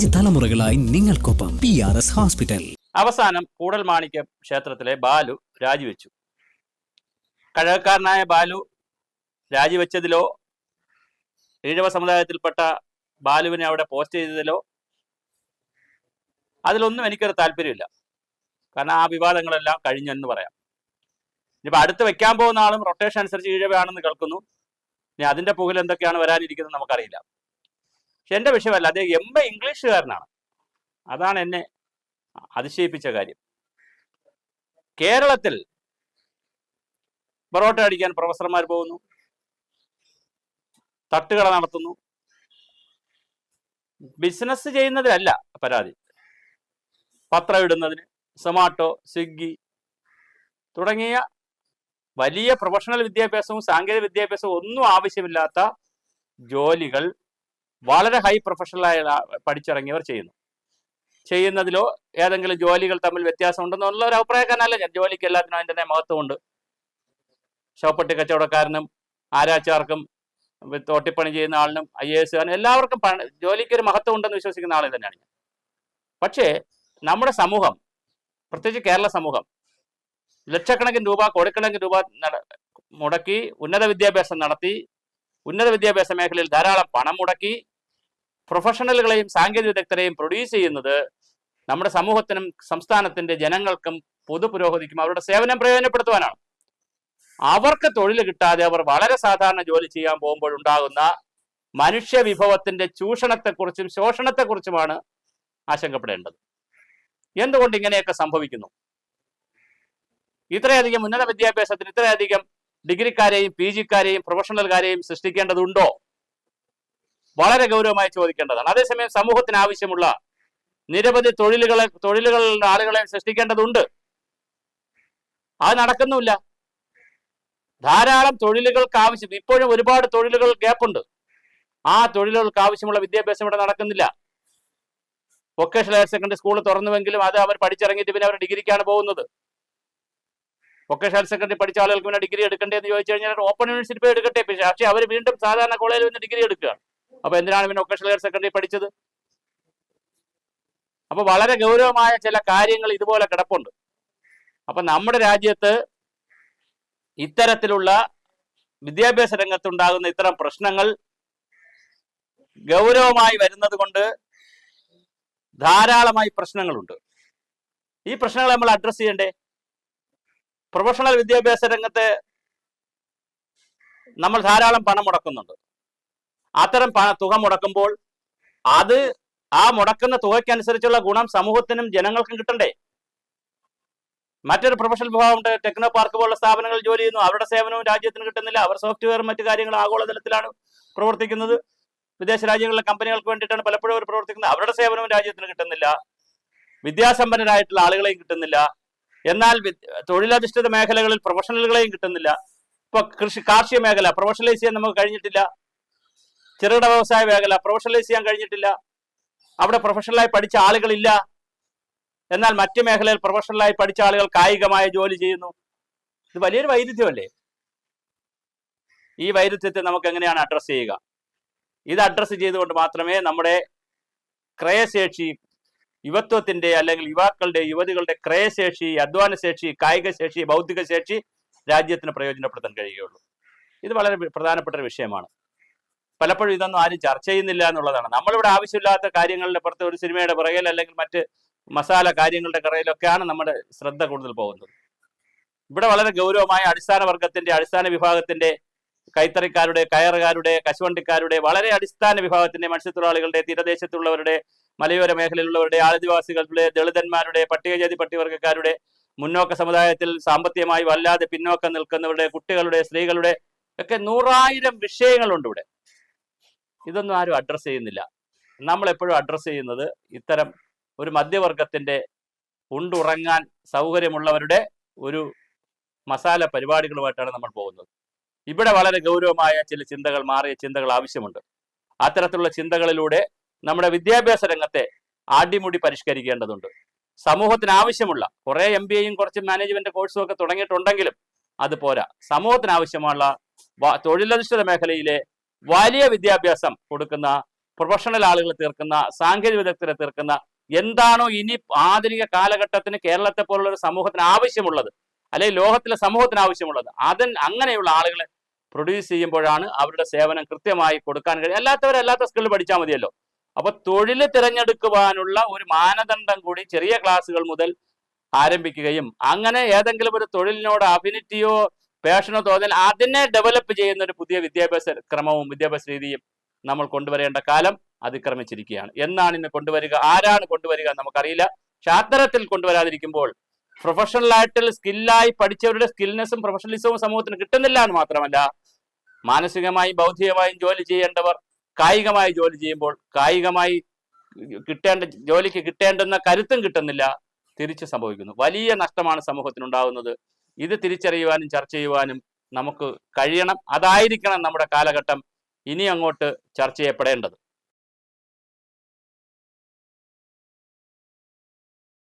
അഞ്ച് തലമുറകളായി നിങ്ങൾക്കൊപ്പം പി ആർ എസ് ഹോസ്പിറ്റൽ അവസാനം കൂടൽ മാണിക്യം ക്ഷേത്രത്തിലെ ബാലു രാജിവെച്ചു. കഴകക്കാരനായ ബാലു രാജിവെച്ചതിലോ ഈഴവ സമുദായത്തിൽപ്പെട്ട ബാലുവിനെ അവിടെ പോസ്റ്റ് ചെയ്തതിലോ അതിലൊന്നും എനിക്കൊരു താല്പര്യമില്ല. കാരണം ആ വിവാദങ്ങളെല്ലാം കഴിഞ്ഞെന്ന് പറയാം. ഇനിയിപ്പോൾ അടുത്ത് വെക്കാൻ പോകുന്ന ആളും റൊട്ടേഷൻ അനുസരിച്ച് ഈഴവയാണെന്ന് കേൾക്കുന്നു. ഇനി അതിന്റെ പുകൽ എന്തൊക്കെയാണ് വരാനിരിക്കുന്നത് നമുക്കറിയില്ല. പക്ഷെ എന്റെ വിഷയമല്ല അദ്ദേഹം എം എ ഇംഗ്ലീഷുകാരനാണ്. അതാണ് എന്നെ അതിശയിപ്പിച്ച കാര്യം. കേരളത്തിൽ പൊറോട്ട അടിക്കാൻ പ്രൊഫസർമാർ പോകുന്നു തട്ടുകട നടത്തുന്നു ബിസിനസ് ചെയ്യുന്നതിലല്ല പരാതി. പത്രം ഇടുന്നതിന് സൊമാറ്റോ സ്വിഗ്ഗി തുടങ്ങിയ വലിയ പ്രൊഫഷണൽ വിദ്യാഭ്യാസവും സാങ്കേതിക വിദ്യാഭ്യാസവും ഒന്നും ആവശ്യമില്ലാത്ത ജോലികൾ വളരെ ഹൈ പ്രൊഫഷണലായ പഠിച്ചിറങ്ങിയവർ ചെയ്യുന്നു. ചെയ്യുന്നതിലോ ഏതെങ്കിലും ജോലികൾ തമ്മിൽ വ്യത്യാസം ഉണ്ടെന്നുള്ള ഒരു അഭിപ്രായക്കാരനല്ല ഞാൻ. ജോലിക്ക് എല്ലാത്തിനും അതിന്റെ മഹത്വമുണ്ട്. ഷോപ്പട്ടി കച്ചവടക്കാരനും ആരാച്ചാർക്കും തോട്ടിപ്പണി ചെയ്യുന്ന ആളിനും ഐ എ എസ് എല്ലാവർക്കും ജോലിക്ക് ഒരു മഹത്വം ഉണ്ടെന്ന് വിശ്വസിക്കുന്ന ആളെ തന്നെയാണ് ഞാൻ. പക്ഷേ നമ്മുടെ സമൂഹം പ്രത്യേകിച്ച് കേരള സമൂഹം ലക്ഷക്കണക്കിന് രൂപ കോടിക്കണക്കിന് രൂപ മുടക്കി ഉന്നത വിദ്യാഭ്യാസം നടത്തി ഉന്നത വിദ്യാഭ്യാസ മേഖലയിൽ ധാരാളം പണം മുടക്കി പ്രൊഫഷണലുകളെയും സാങ്കേതിക വിദഗ്ധരെയും പ്രൊഡ്യൂസ് ചെയ്യുന്നത് നമ്മുടെ സമൂഹത്തിനും സംസ്ഥാനത്തിന്റെ ജനങ്ങൾക്കും പൊതുപുരോഗതിക്കും അവരുടെ സേവനം പ്രയോജനപ്പെടുത്തുവാനാണ്. അവർക്ക് തൊഴിൽ കിട്ടാതെ അവർ വളരെ സാധാരണ ജോലി ചെയ്യാൻ പോകുമ്പോൾ ഉണ്ടാകുന്ന മനുഷ്യ വിഭവത്തിന്റെ ചൂഷണത്തെക്കുറിച്ചും ശോഷണത്തെക്കുറിച്ചുമാണ് ആശങ്കപ്പെടേണ്ടത്. എന്തുകൊണ്ട് ഇങ്ങനെയൊക്കെ സംഭവിക്കുന്നു? ഇത്രയധികം ഉന്നത വിദ്യാഭ്യാസത്തിന് ഇത്രയധികം ഡിഗ്രിക്കാരെയും പി ജിക്കാരെയും പ്രൊഫഷണൽകാരെയും സൃഷ്ടിക്കേണ്ടതുണ്ടോ? വളരെ ഗൗരവമായി ചോദിക്കേണ്ടതാണ്. അതേസമയം സമൂഹത്തിന് ആവശ്യമുള്ള നിരവധി തൊഴിലുകളെ തൊഴിലുകളുടെ ആളുകളെ സൃഷ്ടിക്കേണ്ടതുണ്ട്. അത് നടക്കുന്നുമില്ല. ധാരാളം തൊഴിലുകൾക്ക് ആവശ്യം. ഇപ്പോഴും ഒരുപാട് തൊഴിലുകൾ ഗ്യാപ്പുണ്ട് ആ തൊഴിലുകൾക്ക് ആവശ്യമുള്ള വിദ്യാഭ്യാസം ഇവിടെ നടക്കുന്നില്ല. വൊക്കേഷണൽ ഹയർ സെക്കൻഡറി സ്കൂൾ തുറന്നുവെങ്കിലും അത് അവർ പഠിച്ചിറങ്ങിയിട്ട് പിന്നെ അവർ ഡിഗ്രിക്കാണ് പോകുന്നത്. വൊക്കേഷണൽ ഹയർ സെക്കൻഡറി പഠിച്ച ആളുകൾക്ക് പിന്നെ ഡിഗ്രി എടുക്കണ്ടേ എന്ന് ചോദിച്ചു കഴിഞ്ഞാൽ ഓപ്പൺ യൂണിവേഴ്സിറ്റി പോയി എടുക്കട്ടെ. പക്ഷേ അവർ വീണ്ടും സാധാരണ കോളേജിൽ നിന്ന് ഡിഗ്രി എടുക്കുകയാണ്. അപ്പൊ എന്തിനാണ് പിന്നെ വൊക്കേഷണൽ ഹയർ സെക്കൻഡറി പഠിച്ചത്? അപ്പൊ വളരെ ഗൗരവമായ ചില കാര്യങ്ങൾ ഇതുപോലെ കിടപ്പുണ്ട്. അപ്പൊ നമ്മുടെ രാജ്യത്ത് ഇത്തരത്തിലുള്ള വിദ്യാഭ്യാസ രംഗത്തുണ്ടാകുന്ന ഇത്തരം പ്രശ്നങ്ങൾ ഗൗരവമായി വരുന്നത് കൊണ്ട് ധാരാളമായി പ്രശ്നങ്ങളുണ്ട്. ഈ പ്രശ്നങ്ങൾ നമ്മൾ അഡ്രസ് ചെയ്യണ്ടേ? പ്രൊഫഷണൽ വിദ്യാഭ്യാസ രംഗത്തെ നമ്മൾ ധാരാളം പണം മുടക്കുന്നുണ്ട്. അത്തരം തുക മുടക്കുമ്പോൾ അത് ആ മുടക്കുന്ന തുകയ്ക്കനുസരിച്ചുള്ള ഗുണം സമൂഹത്തിനും ജനങ്ങൾക്കും കിട്ടണ്ടേ? മറ്റൊരു പ്രൊഫഷണൽ വിഭാഗമുണ്ട്. ടെക്നോ പാർക്ക് പോലുള്ള സ്ഥാപനങ്ങൾ ജോലി ചെയ്യുന്നു. അവരുടെ സേവനവും രാജ്യത്തിന് കിട്ടുന്നില്ല. അവർ സോഫ്റ്റ്വെയർ മറ്റു കാര്യങ്ങൾ ആഗോളതലത്തിലാണ് പ്രവർത്തിക്കുന്നത്. വിദേശ രാജ്യങ്ങളിലെ കമ്പനികൾക്ക് വേണ്ടിയിട്ടാണ് പലപ്പോഴും അവർ പ്രവർത്തിക്കുന്നത്. അവരുടെ സേവനവും രാജ്യത്തിന് കിട്ടുന്നില്ല. വിദ്യാസമ്പന്നരായിട്ടുള്ള ആളുകളെയും കിട്ടുന്നില്ല. എന്നാൽ തൊഴിലധിഷ്ഠിത മേഖലകളിൽ പ്രൊഫഷണലുകളെയും കിട്ടുന്നില്ല. ഇപ്പൊ കൃഷി കാർഷിക മേഖല. പ്രൊഫഷണലൈസ് ചെയ്യാൻ നമുക്ക് കഴിഞ്ഞിട്ടില്ല. ചെറുകിട വ്യവസായ മേഖല പ്രൊഫഷണലൈസ് ചെയ്യാൻ കഴിഞ്ഞിട്ടില്ല. അവിടെ പ്രൊഫഷണലായി പഠിച്ച ആളുകളില്ല. എന്നാൽ മറ്റു മേഖലയിൽ പ്രൊഫഷണലായി പഠിച്ച ആളുകൾ കായികമായ ജോലി ചെയ്യുന്നു. ഇത് വലിയൊരു വൈരുദ്ധ്യമല്ലേ? ഈ വൈരുദ്ധ്യത്തെ നമുക്ക് എങ്ങനെയാണ് അഡ്രസ്സ് ചെയ്യുക? ഇത് അഡ്രസ്സ് ചെയ്തുകൊണ്ട് മാത്രമേ നമ്മുടെ ക്രയശേഷി യുവത്വത്തിന്റെ അല്ലെങ്കിൽ യുവാക്കളുടെ യുവതികളുടെ ക്രയശേഷി അധ്വാന ശേഷി കായിക ശേഷി ബൗദ്ധിക ശേഷി രാജ്യത്തിന് പ്രയോജനപ്പെടുത്താൻ കഴിയുകയുള്ളൂ. ഇത് വളരെ പ്രധാനപ്പെട്ട ഒരു വിഷയമാണ്. പലപ്പോഴും ഇതൊന്നും ആരും ചർച്ച ചെയ്യുന്നില്ല എന്നുള്ളതാണ്. നമ്മളിവിടെ ആവശ്യമില്ലാത്ത കാര്യങ്ങളുടെ പുറത്ത് ഒരു സിനിമയുടെ പുറകിൽ അല്ലെങ്കിൽ മറ്റ് മസാല കാര്യങ്ങളുടെ കറയിലൊക്കെയാണ് നമ്മുടെ ശ്രദ്ധ കൂടുതൽ പോകുന്നത്. ഇവിടെ വളരെ ഗൗരവമായ അടിസ്ഥാന വർഗത്തിന്റെ അടിസ്ഥാന വിഭാഗത്തിന്റെ കൈത്തറിക്കാരുടെ കയറുകാരുടെ കശുവണ്ടിക്കാരുടെ വളരെ അടിസ്ഥാന വിഭാഗത്തിന്റെ മത്സ്യത്തൊഴിലാളികളുടെ തീരദേശത്തുള്ളവരുടെ മലയോര മേഖലയിലുള്ളവരുടെ ആദിവാസികളുടെ ദളിതന്മാരുടെ പട്ടികജാതി പട്ടികവർഗക്കാരുടെ മുന്നോക്ക സമുദായത്തിൽ സാമ്പത്തികമായി വല്ലാതെ പിന്നോക്കം നിൽക്കുന്നവരുടെ കുട്ടികളുടെ സ്ത്രീകളുടെ ഒക്കെ നൂറായിരം വിഷയങ്ങളുണ്ട് ഇവിടെ. ഇതൊന്നും ആരും അഡ്രസ്സ് ചെയ്യുന്നില്ല. നമ്മളെപ്പോഴും അഡ്രസ്സ് ചെയ്യുന്നത് ഇത്തരം ഒരു മധ്യവർഗത്തിന്റെ ഉണ്ടുറങ്ങാൻ സൗകര്യമുള്ളവരുടെ ഒരു മസാല പരിപാടികളുമായിട്ടാണ് നമ്മൾ പോകുന്നത്. ഇവിടെ വളരെ ഗൗരവമായ ചില ചിന്തകൾ മാറിയ ചിന്തകൾ ആവശ്യമുണ്ട്. അത്തരത്തിലുള്ള ചിന്തകളിലൂടെ നമ്മുടെ വിദ്യാഭ്യാസ രംഗത്തെ ആടിമുടി പരിഷ്കരിക്കേണ്ടതുണ്ട്. സമൂഹത്തിന് ആവശ്യമുള്ള കുറെ എം ബി എയും കുറച്ച് മാനേജ്മെന്റ് കോഴ്സും ഒക്കെ തുടങ്ങിയിട്ടുണ്ടെങ്കിലും അത് പോരാ. സമൂഹത്തിന് ആവശ്യമുള്ള തൊഴിലധിഷ്ഠിത മേഖലയിലെ വലിയ വിദ്യാഭ്യാസം കൊടുക്കുന്ന പ്രൊഫഷണൽ ആളുകൾ തീർക്കുന്ന സാങ്കേതിക വിദഗ്ധരെ തീർക്കുന്ന എന്താണോ ഇനി ആധുനിക കാലഘട്ടത്തിന് കേരളത്തെ പോലുള്ള ഒരു സമൂഹത്തിന് ആവശ്യമുള്ളത് അല്ലെങ്കിൽ ലോകത്തിലെ സമൂഹത്തിന് ആവശ്യമുള്ളത്. അതിന് അങ്ങനെയുള്ള ആളുകളെ പ്രൊഡ്യൂസ് ചെയ്യുമ്പോഴാണ് അവരുടെ സേവനം കൃത്യമായി കൊടുക്കാൻ കഴിയും അല്ലാത്തവരല്ലാത്ത സ്കിൽ പഠിച്ചാൽ മതിയല്ലോ. അപ്പൊ തൊഴിൽ തിരഞ്ഞെടുക്കുവാനുള്ള ഒരു മാനദണ്ഡം കൂടി ചെറിയ ക്ലാസ്സുകൾ മുതൽ ആരംഭിക്കുകയും അങ്ങനെ ഏതെങ്കിലും ഒരു തൊഴിലിനോട് അഫിനിറ്റിയോ പാഷനോ തോന്നൽ അതിനെ ഡെവലപ്പ് ചെയ്യുന്ന ഒരു പുതിയ വിദ്യാഭ്യാസ ക്രമവും വിദ്യാഭ്യാസ രീതിയും നമ്മൾ കൊണ്ടുവരേണ്ട കാലം അതിക്രമിച്ചിരിക്കുകയാണ്. എന്നാണ് ഇന്ന് കൊണ്ടുവരിക ആരാണ് കൊണ്ടുവരിക നമുക്കറിയില്ല. പക്ഷെ അത്തരത്തിൽ കൊണ്ടുവരാതിരിക്കുമ്പോൾ പ്രൊഫഷണൽ ആയിട്ട് സ്കില്ലായി പഠിച്ചവരുടെ സ്കിൽനെസ്സും പ്രൊഫഷണലിസവും സമൂഹത്തിന് കിട്ടുന്നില്ല എന്ന് മാത്രമല്ല മാനസികമായും ബൗദ്ധികമായും ജോലി ചെയ്യേണ്ടവർ കായികമായി ജോലി ചെയ്യുമ്പോൾ കായികമായി കിട്ടേണ്ട ജോലിക്ക് കിട്ടേണ്ടുന്ന കരുത്തും കിട്ടുന്നില്ല തിരിച്ചു സംഭവിക്കുന്നു. വലിയ നഷ്ടമാണ് സമൂഹത്തിനുണ്ടാകുന്നത് ഇത് തിരിച്ചറിയുവാനും ചർച്ച ചെയ്യുവാനും നമുക്ക് കഴിയണം. അതായിരിക്കണം നമ്മുടെ കാലഘട്ടം ഇനി അങ്ങോട്ട് ചർച്ച ചെയ്യപ്പെടേണ്ടത്.